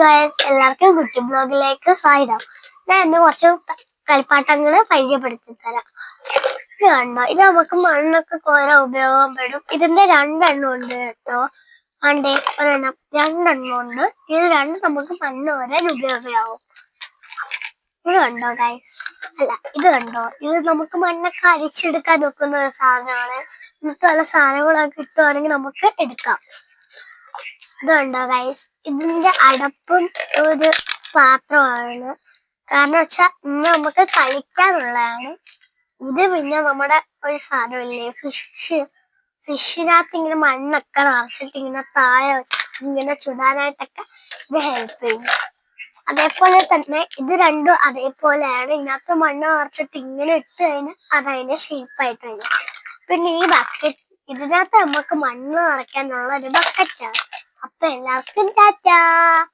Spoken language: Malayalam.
എല്ലാവർക്കും കുട്ടി ബ്ലോഗിലേക്ക് സ്വാഗതം. ഞാൻ ഇന്ന് കുറച്ച് കളിപ്പാട്ടങ്ങൾ പരിചയപ്പെടുത്തി തരാം. കണ്ടോ? ഇത് നമുക്ക് മണ്ണൊക്കെ കോരാൻ ഉപയോഗപ്പെടും ഇതിന്റെ രണ്ടെണ്ണം ഉണ്ട് കേട്ടോ. ആണ്ടേ ഒരെണ്ണം രണ്ടെണ്ണം ഉണ്ട്. ഇത് രണ്ടും നമുക്ക് മണ്ണ് കോരാൻ ഉപയോഗമാവും. ഇത് കണ്ടോ ഗൈസ് അല്ല ഇത് കണ്ടോ? ഇത് നമുക്ക് മണ്ണൊക്കെ അരിച്ചെടുക്കാൻ നോക്കുന്ന ഒരു സാധനമാണ്. നമുക്ക് പല സാധനങ്ങളൊക്കെ കിട്ടുവാണെങ്കിൽ നമുക്ക് എടുക്കാം. ഇത് കണ്ടോ ഗൈസ് ഇതിന്റെ അടപ്പും ഒരു പാത്രമാണ്. കാരണം വെച്ചാൽ ഇന്ന് നമുക്ക് കളിക്കാനുള്ളതാണ്. ഇത് പിന്നെ നമ്മുടെ ഒരു സാധനമില്ലേ? ഫിഷ് ഫിഷിനകത്ത് ഇങ്ങനെ മണ്ണൊക്കെ നിറച്ചിട്ട് ഇങ്ങനെ താഴെ ഇങ്ങനെ ചുടാനായിട്ടൊക്കെ ഇത് ഹെൽപ്പ് ചെയ്യും. അതേപോലെ തന്നെ ഇത് രണ്ടും അതേപോലെയാണ്. ഇതിനകത്ത് മണ്ണ് നിറച്ചിട്ട് ഇങ്ങനെ ഇട്ട് കഴിഞ്ഞാൽ അതതിന്റെ ഷേപ്പായിട്ട് വരും. പിന്നെ ഈ ബക്കറ്റ് ഇതിനകത്ത് നമുക്ക് മണ്ണ് നിറയ്ക്കാനുള്ള ഒരു ബക്കറ്റാണ് 宝贝，老跟大家。